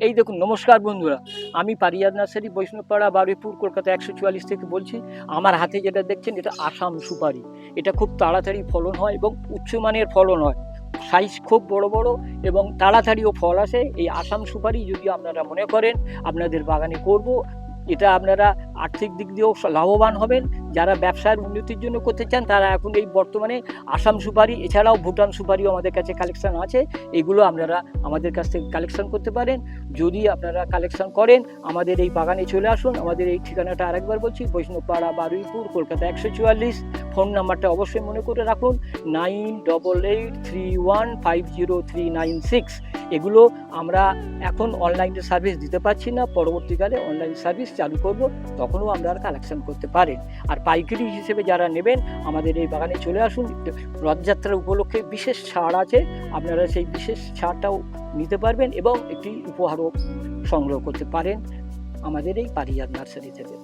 এই দেখুন, নমস্কার বন্ধুরা। আমি পারিয়াদ নার্সারি, বৈষ্ণবপাড়া, বারুইপুর, কলকাতা একশো চুয়াল্লিশ থেকে বলছি। আমার হাতে যেটা দেখছেন, এটা আসাম সুপারি। এটা খুব তাড়াতাড়ি ফলন হয় এবং উচ্চমানের ফলন হয়। সাইজ খুব বড় বড় এবং তাড়াতাড়িও ফল আসে। এই আসাম সুপারি যদি আপনারা মনে করেন, আপনাদের বাগানে করব। এটা আপনারা আর্থিক দিক দিয়েও লাভবান হবেন। যারা ব্যবসার উন্নতির জন্য করতে চান, তারা এখন এই বর্তমানে আসাম সুপারি, এছাড়াও ভুটান সুপারিও আমাদের কাছে কালেকশন আছে। এগুলো আপনারা আমাদের কাছ থেকে কালেকশন করতে পারেন। যদি আপনারা কালেকশন করেন, আমাদের এই বাগানে চলে আসুন। আমাদের এই ঠিকানাটা আরেকবার বলছি, বৈষ্ণবপাড়া, বারুইপুর, কলকাতা একশো চুয়াল্লিশ। ফোন নাম্বারটা অবশ্যই মনে করে রাখুন, nine double eight three one five zero three nine six. এগুলো আমরা এখন অনলাইনে সার্ভিস দিতে পারছি না। পরবর্তীকালে অনলাইন সার্ভিস চালু করব। তখনও আপনারা কালেকশন করতে পারেন। আর পাইকারি হিসেবে যারা নেবেন, আমাদের এই বাগানে চলে আসুন। রথযাত্রার উপলক্ষে বিশেষ ছাড় আছে। আপনারা সেই বিশেষ ছাড়টাও নিতে পারবেন এবং একটি উপহারও সংগ্রহ করতে পারেন আমাদের এই পারিজাত নার্সারি থেকে।